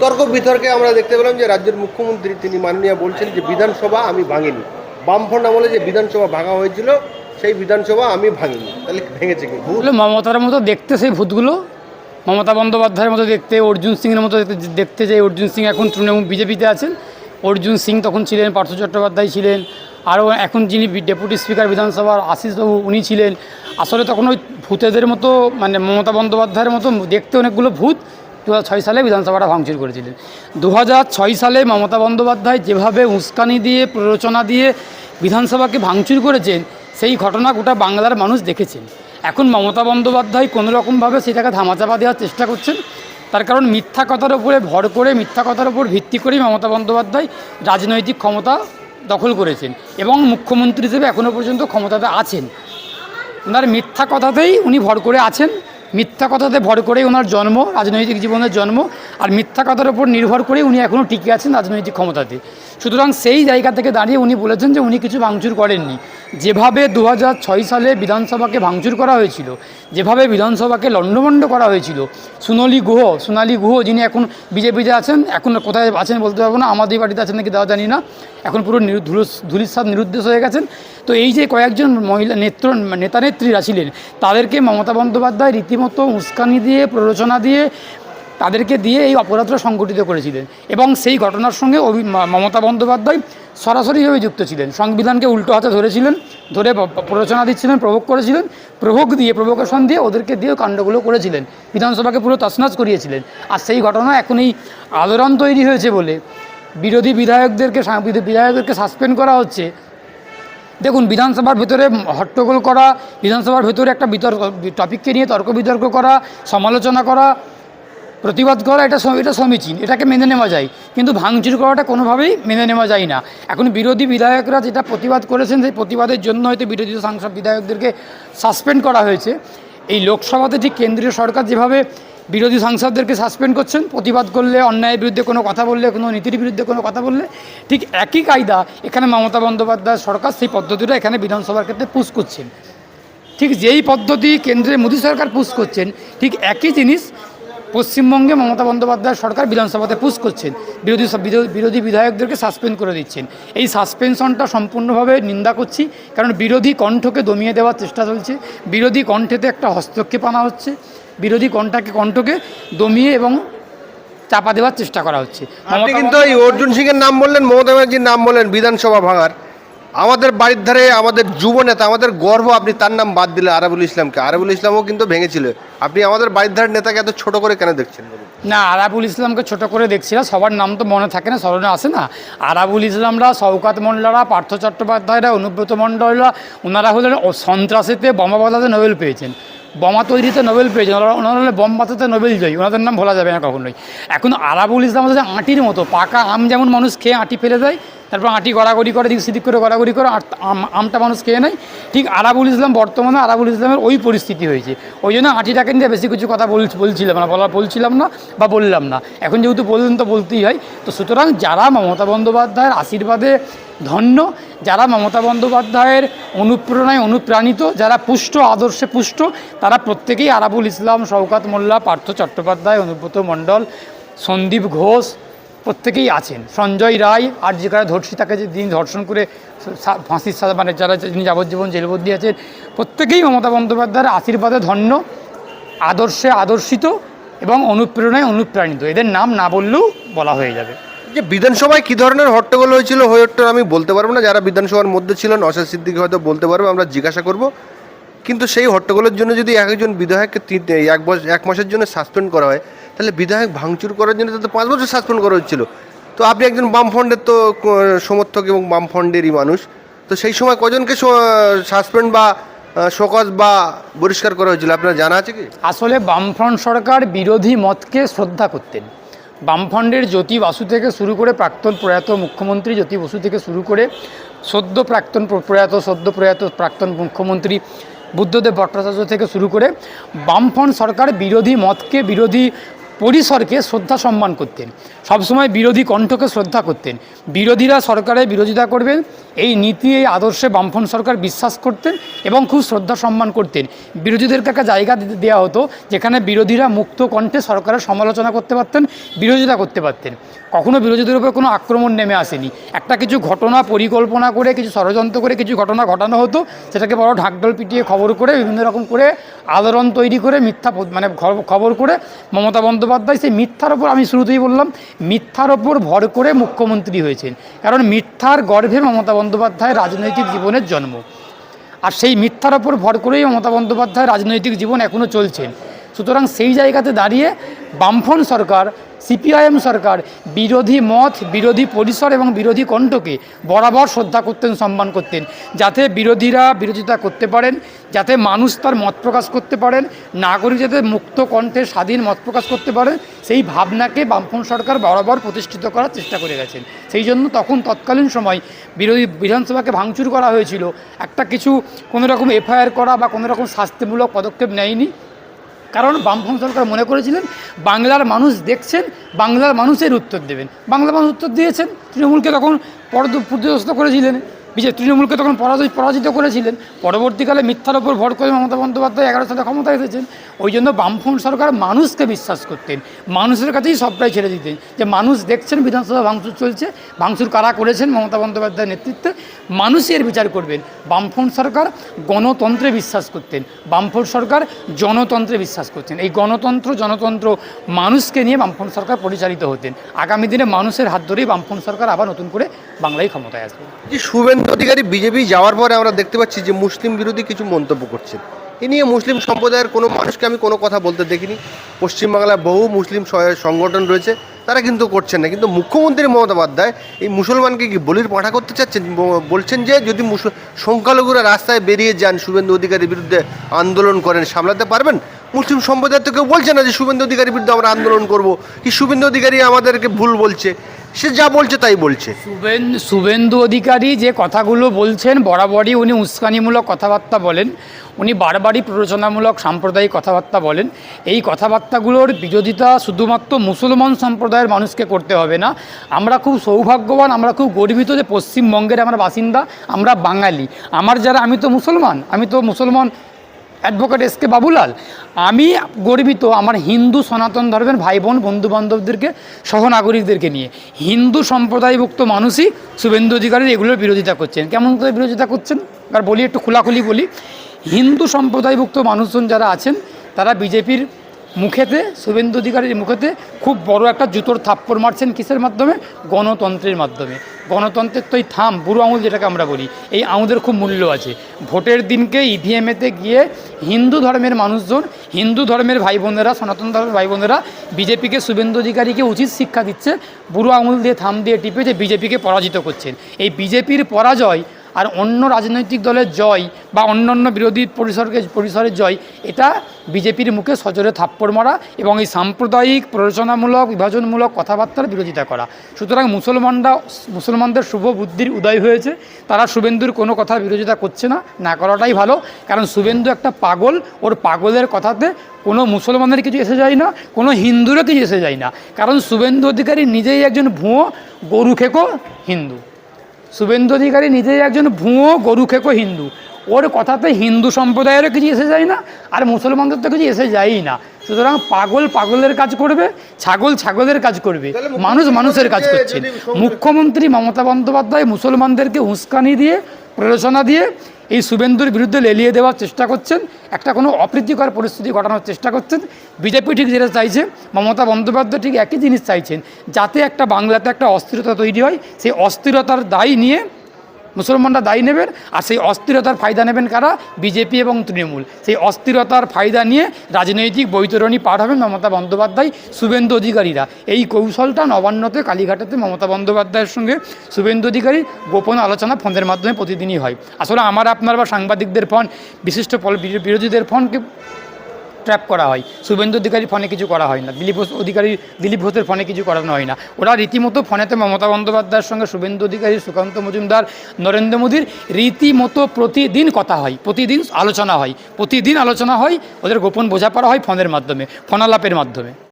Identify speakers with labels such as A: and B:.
A: তর্ক বিতর্কে আমরা দেখতে পেলাম যে রাজ্যের মুখ্যমন্ত্রী তিনি মাননীয় বলছেন যে বিধানসভা আমি ভাঙিনি। বামফ্রন্ট আমলে যে বিধানসভা ভাঙা হয়েছিল সেই বিধানসভা আমি ভাঙিনি। তাহলে ভেঙেছে কি? ভূত?
B: বলে মমতার মতো দেখতে সেই ভূতগুলো? মমতা বন্দ্যোপাধ্যায়ের মতো দেখতে অর্জুন সিংয়ের মতো দেখতে দেখতে যে অর্জুন সিং এখন তৃণমূল বিজেপিতে আছেন অর্জুন সিং তখন ছিলেন পার্থ চট্টোপাধ্যায় ছিলেন আরও এখন যিনি ডেপুটি স্পিকার বিধানসভার আশিসবাবু উনি ছিলেন। আসলে তখন ওই ভূতেদের মতো মানে মমতা বন্দ্যোপাধ্যায়ের মতো দেখতে অনেকগুলো ভূত দু সালে বিধানসভাটা ভাঙচুর করেছিলেন। দু সালে মমতা বন্দ্যোপাধ্যায় যেভাবে উস্কানি দিয়ে, প্ররোচনা দিয়ে বিধানসভাকে ভাঙচুর করেছেন, সেই ঘটনা গোটা বাংলার মানুষ দেখেছেন। এখন মমতা বন্দ্যোপাধ্যায় কোনো রকমভাবে সেটাকে ধামাচাপা দেওয়ার চেষ্টা করছেন। তার কারণ মিথ্যা কথার উপরে ভর করে, মিথ্যা কথার উপর ভিত্তি করেই মমতা বন্দ্যোপাধ্যায় রাজনৈতিক ক্ষমতা দখল করেছেন এবং মুখ্যমন্ত্রী হিসেবে এখনও পর্যন্ত ক্ষমতাতে আছেন। ওনার মিথ্যা কথাতেই উনি ভর করে আছেন। মিথ্যা কথাতে ভর করেই ওনার জন্ম, রাজনৈতিক জীবনের জন্ম, আর মিথ্যা কথার উপর নির্ভর করে উনি এখনও টিকে আছেন রাজনৈতিক ক্ষমতাতে। সুতরাং সেই জায়গা থেকে দাঁড়িয়ে উনি বলেছেন যে উনি কিছু ভাঙচুর করেননি। যেভাবে দু সালে বিধানসভাকে ভাঙচুর করা হয়েছিল, যেভাবে বিধানসভাকে লণ্ডভণ্ড করা হয়েছিল, সোনালি গুহ সোনালি গুহ, যিনি এখন বিজেপিতে আছেন, এখন কোথায় আছেন বলতে পারব না আমাদের বাড়িতে আছেন নাকি দেওয়া জানি না, এখন পুরো ধুলিস্বাদ নিরুদ্দেশ হয়ে গেছেন। তো এই যে কয়েকজন মহিলা নেত্র নেতানেত্রীরা ছিলেন, তাদেরকে মমতা বন্দ্যোপাধ্যায় রীতিমতো উস্কানি দিয়ে, প্ররোচনা দিয়ে তাদেরকে দিয়ে এই অপরাধটা সংগঠিত করেছিলেন এবং সেই ঘটনার সঙ্গে মমতা বন্দ্যোপাধ্যায় সরাসরিভাবে যুক্ত ছিলেন। সংবিধানকে উল্টো হাতে ধরেছিলেন, ধরে প্ররোচনা দিচ্ছিলেন, প্রভোগ করেছিলেন, প্রভোগ দিয়ে প্রভোকেশন দিয়ে ওদেরকে দিয়ে কাণ্ডগুলো করেছিলেন, বিধানসভাকে পুরো তছনছ করিয়েছিলেন। আর সেই ঘটনা এখন এই আলোড়ন তৈরি হয়েছে বলে বিরোধী বিধায়কদেরকে বিধায়কদেরকে সাসপেন্ড করা হচ্ছে। দেখুন, বিধানসভার ভেতরে হট্টগোল করা, বিধানসভার ভেতরে একটা বিতর্ক, টপিককে নিয়ে তর্ক বিতর্ক করা, সমালোচনা করা প্রতিবাদ করা এটা এটা সমীচীন এটাকে মেনে নেওয়া যায়। কিন্তু ভাঙচুর করাটা কোনোভাবেই মেনে নেওয়া যায় না। এখন বিরোধী বিধায়করা যেটা প্রতিবাদ করেছেন, সেই প্রতিবাদের জন্য হয়তো বিরোধী সাংসদ বিধায়কদেরকে সাসপেন্ড করা হয়েছে। এই লোকসভাতে ঠিক কেন্দ্রীয় সরকার যেভাবে বিরোধী সাংসদদেরকে সাসপেন্ড করছেন, প্রতিবাদ করলে, অন্যায়ের বিরুদ্ধে কোনো কথা বললে, কোনো নীতির বিরুদ্ধে কোনো কথা বললে, ঠিক একই কায়দা এখানে মমতা বন্দ্যোপাধ্যায় সরকার সেই পদ্ধতিটা এখানে বিধানসভার ক্ষেত্রে পুশ করছেন। ঠিক যেই পদ্ধতি কেন্দ্রে মোদী সরকার পুশ করছেন, ঠিক একই জিনিস পশ্চিমবঙ্গে মমতা বন্দ্যোপাধ্যায় সরকার বিধানসভাতে পুশ করছেন। বিরোধী বিরোধী বিধায়কদেরকে সাসপেন্ড করে দিচ্ছেন। এই সাসপেনশনটা সম্পূর্ণভাবে নিন্দা করছি কারণ বিরোধী কণ্ঠকে দমিয়ে দেওয়ার চেষ্টা চলছে। বিরোধী কণ্ঠেতে একটা হস্তক্ষেপ আনা হচ্ছে। বিরোধী কণ্ঠকে কণ্ঠকে দমিয়ে এবং চাপা দেওয়ার চেষ্টা করা হচ্ছে।
A: কিন্তু এই অর্জুন সিং এর নাম বললেন মমতা ব্যানার্জির নাম বললেন বিধানসভা ভাঙার। আমাদের বাড়ির ধারে আমাদের যুব নেতা আমাদের গর্ব, আপনি তার নাম বাদ দিলে আরাবুল ইসলামকে। আরাবুল ইসলামও কিন্তু ভেঙেছিল। আপনি আমাদের বাড়ির ধারের নেতাকে এত ছোট করে কেন দেখছেন
B: না, আরাবুল ইসলামকে ছোট করে দেখছি না, সবার নাম তো মনে থাকে না, স্মরণে আসে না। আরাবুল ইসলামরা, শওকাত মোল্লারা পার্থ চট্টোপাধ্যায়রা, অনুব্রত মণ্ডলরা, ওনারা হলেন সন্ত্রাসীতে বোমা বাজাতে নোবেল পেয়েছেন। বোমা তৈরিতে নোবেল পেয়েছেন। ওনারা হলে বম বাঁচাতে নোবেল জয়ী। ওনাদের নাম ভোলা যাবে না কখনোই। এখন আরাবুল ইসলাম হচ্ছে আঁটির মতো। পাকা আম যেমন মানুষ খেয়ে আঁটি ফেলে দেয়, তারপর আঁটি গড়াগড়ি করে, দিক সিদিক করে গড়াগড়ি করে আমটা মানুষ খেয়ে নেয়। ঠিক আরাবুল ইসলাম বর্তমানে আরাবুল ইসলামের ওই পরিস্থিতি হয়েছে। ওই জন্য আঁটিটাকে নিয়ে বেশি কিছু কথা বল বলছিলাম না বলা বলছিলাম না বা বললাম না। এখন যেহেতু বললেন তো বলতেই হয়, তো সুতরাং যারা মমতা বন্দ্যোপাধ্যায়ের আশীর্বাদে ধন্য, যারা মমতা বন্দ্যোপাধ্যায়ের অনুপ্রেরণায় অনুপ্রাণিত, যারা পুষ্ট, আদর্শে পুষ্ট, তারা প্রত্যেকেই আরাবুল ইসলাম, শওকাত মোল্লা, পার্থ চট্টোপাধ্যায়, অনুব্রত মণ্ডল, সন্দীপ ঘোষ প্রত্যেকেই আছেন। সঞ্জয় রায় আর যেখানে ধর্ষিতাকে যে দিন ধর্ষণ করে ফাঁসির সাজা মানে যারা যিনি যাবজ্জীবন জেলবন্দি আছেন, প্রত্যেকেই মমতা বন্দ্যোপাধ্যায়ের আশীর্বাদে ধন্য, আদর্শে আদর্শিত এবং অনুপ্রেরণায় অনুপ্রাণিত। এদের নাম না বললেও বলা হয়ে যাবে।
A: যে বিধানসভায় কি ধরনের হট্টগোল হয়েছিল হয়ে ওঠটা আমি বলতে পারব না। যারা বিধানসভার মধ্যে ছিলেন অশাদ সিদ্দিকি হয়তো বলতে পারবে, আমরা জিজ্ঞাসা করব। কিন্তু সেই হট্টগোলের জন্য যদি একজন বিধায়ককে এক বছর এক মাসের জন্য সাসপেন্ড করা হয়, তাহলে বিধায়ক ভাঙচুর করার জন্য তো পাঁচ বছর সাসপেন্ড করা হচ্ছিল তো আপনি একজন বামফ্রন্টের তো সমর্থক এবং বামফ্রন্টেরই মানুষ। তো সেই সময় কজনকে সাসপেন্ড বা শোকজ বা বহিষ্কার করা হয়েছিল? আপনার জানা আছে কি?
B: আসলে বামফ্রন্ট সরকার বিরোধী মতকে শ্রদ্ধা করতেন। বামফ্রন্টের জ্যোতি বাসু থেকে শুরু করে প্রাক্তন প্রয়াত মুখ্যমন্ত্রী জ্যোতি বসু থেকে শুরু করে সদ্য প্রাক্তন প্র- প্রয়াত, সদ্য প্রয়াত প্রাক্তন মুখ্যমন্ত্রী বুদ্ধদেব ভট্টাচার্য থেকে শুরু করে বামফ্রন্ট সরকার বিরোধী মতকে, বিরোধী পরিসরকে শ্রদ্ধা সম্মান করতেন। সবসময় বিরোধী কণ্ঠকে শ্রদ্ধা করতেন। বিরোধীরা সরকারের বিরোধিতা করবেন, এই নীতি, এই আদর্শে বামফ্রন্ট সরকার বিশ্বাস করতেন এবং খুব শ্রদ্ধা সম্মান করতেন। বিরোধীদেরকে একটা জায়গা দেওয়া হতো যেখানে বিরোধীরা মুক্ত কণ্ঠে সরকারের সমালোচনা করতে পারতেন, বিরোধিতা করতে পারতেন। কখনো বিরোধীদের উপর কোনো আক্রমণ নেমে আসেনি। একটা কিছু ঘটনা পরিকল্পনা করে, কিছু ষড়যন্ত্র করে, কিছু ঘটনা ঘটানো হতো, সেটাকে বড় ঢাকঢোল পিটিয়ে খবর করে, বিভিন্ন রকম করে আলোড়ন তৈরি করে, মিথ্যা মানে খবর করে মমতা বন্দ্যোপাধ্যায় সেই মিথ্যার ওপর আমি শুরুতেই বললাম মিথ্যার ওপর ভর করে মুখ্যমন্ত্রী হয়েছেন। কারণ মিথ্যার গর্ভে মমতা বন্দ্যোপাধ্যায় রাজনৈতিক জীবনের জন্ম। আর সেই মিথ্যার ওপর ভর করেই মমতা বন্দ্যোপাধ্যায় রাজনৈতিক জীবন এখনও চলছেন সুতরাং সেই জায়গাতে দাঁড়িয়ে বামফ্রন্ট সরকার সিপিআইএম সরকার বিরোধী মত, বিরোধী পরিসর এবং বিরোধী কণ্ঠকে বরাবর শ্রদ্ধা করতেন, সম্মান করতেন। যাতে বিরোধীরা বিরোধিতা করতে পারেন, যাতে মানুষ তার মত প্রকাশ করতে পারেন, নাগরিক যাতে মুক্ত কণ্ঠে স্বাধীন মত প্রকাশ করতে পারেন, সেই ভাবনাকে বামফ্রন্ট সরকার বরাবর প্রতিষ্ঠিত করার চেষ্টা করে গেছেন। সেই জন্য তখন তৎকালীন সময় বিরোধী বিধানসভাকে ভাঙচুর করা হয়েছিল। একটা কিছু কোনো রকম এফআইআর করা বা কোনো রকম শাস্তিমূলক পদক্ষেপ নেয়নি। কারণ বামফ্রন্ট সরকার মনে করেছিলেন, বাংলার মানুষ দেখছেন, বাংলার মানুষের উত্তর দেবেন। বাংলা মানুষ উত্তর দিয়েছেন, তৃণমূলকে তখন পর্যদস্ত করেছিলেন। বিজয় তৃণমূলকে তখন পরাজয়, পরাজিত করেছিলেন। পরবর্তীকালে মিথ্যার ওপর ভর করে মমতা বন্দ্যোপাধ্যায় এগারো সালে ক্ষমতায় এসেছেন। ওই জন্য বামফ্রন্ট সরকার মানুষকে বিশ্বাস করতেন। মানুষের কাছেই সবটাই ছেড়ে দিতেন। যে মানুষ দেখছেন বিধানসভা ভাঙচুর চলছে, ভাঙচুর কারা করেছেন মমতা বন্দ্যোপাধ্যায়ের নেতৃত্বে, মানুষই এর বিচার করবেন। বামফ্রন্ট সরকার গণতন্ত্রে বিশ্বাস করতেন। বামফ্রন্ট সরকার জনতন্ত্রে বিশ্বাস করতেন। এই গণতন্ত্র, জনতন্ত্র মানুষকে নিয়ে বামফ্রন্ট সরকার পরিচালিত হতেন। আগামী দিনে মানুষের হাত ধরেই বামফ্রন্ট সরকার আবার নতুন করে বাংলায় ক্ষমতায় আসবে।
A: শুভেন্দু অধিকারী বিজেপি যাওয়ার পরে আমরা দেখতে পাচ্ছি যে মুসলিম বিরোধী কিছু মন্তব্য করছেন। এ নিয়ে মুসলিম সম্প্রদায়ের কোনো মানুষকে আমি কোনো কথা বলতে দেখিনি। পশ্চিমবাংলায় বহু মুসলিম সংগঠন রয়েছে, তারা কিন্তু করছেন না। কিন্তু মুখ্যমন্ত্রী মমতা বন্দ্যোপাধ্যায় এই মুসলমানকে কি বলির পাঠা করতে চাচ্ছেন? বলছেন যে যদি মুস- সংখ্যালঘুরা রাস্তায় বেরিয়ে যান, শুভেন্দু অধিকারীর বিরুদ্ধে আন্দোলন করেন, সামলাতে পারবেন? মুসলিম সম্প্রদায় তো কেউ বলছে না যে শুভেন্দু অধিকারীর বিরুদ্ধে আমরা আন্দোলন করব। কি শুভেন্দু অধিকারী আমাদেরকে ভুল বলছে? সে যা বলছে তাই বলছে।
B: শুভেন, শুভেন্দু অধিকারী যে কথাগুলো বলছেন, বরাবরই উনি উস্কানিমূলক কথাবার্তা বলেন। উনি বারবারই প্ররোচনামূলক সাম্প্রদায়িক কথাবার্তা বলেন। এই কথাবার্তাগুলোর বিরোধিতা শুধুমাত্র মুসলমান সম্প্রদায়ের মানুষকে করতে হবে না। আমরা খুব সৌভাগ্যবান, আমরা খুব গর্বিত যে পশ্চিমবঙ্গের আমরা বাসিন্দা, আমরা বাঙালি। আমার যারা, আমি তো মুসলমান, আমি তো মুসলমান অ্যাডভোকেট এস কে বাবুলাল। আমি গর্বিত আমার হিন্দু সনাতন ধর্মের ভাই বোন বন্ধু বান্ধবদেরকে সহনাগরিকদেরকে নিয়ে। হিন্দু সম্প্রদায়ভুক্ত মানুষই শুভেন্দু অধিকারীর এগুলোর বিরোধিতা করছেন। কেমন করে বিরোধিতা করছেন? আর বলি, একটু খোলাখুলি বলি। হিন্দু সম্প্রদায়ভুক্ত মানুষজন যারা আছেন, তারা বিজেপির মুখেতে, শুভেন্দু অধিকারীর মুখেতে খুব বড় একটা জুতোর থাপ্পড় মারছেন কিসের মাধ্যমে? গণতন্ত্রের মাধ্যমে। গণতন্ত্রের তো এই থাম, বুড়ো আঙুল যেটাকে আমরা বলি, এই আঙুলের খুব মূল্য আছে। ভোটের দিনকে ইভিএমেতে গিয়ে হিন্দু ধর্মের মানুষজন, হিন্দু ধর্মের ভাই বোনেরা সনাতন ধর্মের ভাই বোনেরা বিজেপিকে শুভেন্দু অধিকারীকে উচিত শিক্ষা দিচ্ছে, বুড়ো আঙুল দিয়ে, থাম দিয়ে টিপে যে বিজেপিকে পরাজিত করছেন। এই বিজেপির পরাজয় আর অন্য রাজনৈতিক দলের জয় বা অন্য অন্য বিরোধী পরিসরকে, পরিসরের জয়, এটা বিজেপির মুখে সজোরে থাপ্পড় মারা এবং এই সাম্প্রদায়িক প্ররোচনামূলক, বিভাজনমূলক কথাবার্তার বিরোধিতা করা। সুতরাং মুসলমানরা, মুসলমানদের শুভ বুদ্ধির উদয় হয়েছে। তারা শুভেন্দুর কোনো কথা বিরোধিতা করছে না না করাটাই ভালো। কারণ শুভেন্দু একটা পাগল, ওর পাগলের কথাতে কোনো মুসলমানের কিছু এসে যায় না, কোনো হিন্দুরও কিছু এসে যায় না। কারণ শুভেন্দু অধিকারী নিজেই একজন ভুয়ো, গরু খেকো হিন্দু। শুভেন্দু অধিকারী নিজেই একজন ভুঁয়ো গরু খেকো হিন্দু। ওর কথাতে হিন্দু সম্প্রদায়েরও কিছু এসে যায় না আর মুসলমানদের তো কিছু এসে যায়ই না। সুতরাং পাগল পাগলের কাজ করবে ছাগল ছাগলের কাজ করবে মানুষ মানুষের কাজ
A: সঙ্গে-
B: মুখ্যমন্ত্রী মমতা বন্দ্যোপাধ্যায় মুসলমানদেরকে উস্কানি দিয়ে প্ররোচনা দিয়ে এই শুভেন্দুর বিরুদ্ধে লেলিয়ে দেওয়ার চেষ্টা করছেন, একটা কোনো অপ্রীতিকর পরিস্থিতি ঘটানোর চেষ্টা করছেন। বিজেপি ঠিক যেটা চাইছে, মমতা বন্দ্যোপাধ্যায় ঠিক একই জিনিস চাইছেন, যাতে একটা বাংলাতে একটা অস্থিরতা তৈরি হয়, সেই অস্থিরতার দায় নিয়ে মুসলমানরা দায়ী নেবেন, আর সেই অস্থিরতার ফায়দা নেবেন কারা? বিজেপি এবং তৃণমূল। সেই অস্থিরতার ফায়দা নিয়ে রাজনৈতিক বৈতরণী পার হবেন মমতা বন্দ্যোপাধ্যায়, শুভেন্দু অধিকারীরা। এই কৌশলটা নবান্নতে, কালীঘাটেতে মমতা বন্দ্যোপাধ্যায়ের সঙ্গে শুভেন্দু অধিকারী গোপন আলোচনা ফোনের মাধ্যমে প্রতিদিনই হয়। আসলে আমার আপনার বা সাংবাদিকদের ফোন, বিশিষ্ট বিরোধীদের ফোনকে ট্র্যাপ করা হয়। শুভেন্দু অধিকারীর ফোনে কিছু করা হয় না। দিলীপ ঘোষ অধিকারী, দিলীপ ঘোষের ফোনে কিছু করানো হয় না। ওরা রীতিমতো ফোনেতে মমতা বন্দ্যোপাধ্যায়ের সঙ্গে শুভেন্দু অধিকারী, সুকান্ত মজুমদার, নরেন্দ্র মোদীর রীতিমতো প্রতিদিন কথা হয়। প্রতিদিন আলোচনা হয়। প্রতিদিন আলোচনা হয়। ওদের গোপন বোঝাপড়া হয় ফোনের মাধ্যমে ফোনালাপের মাধ্যমে।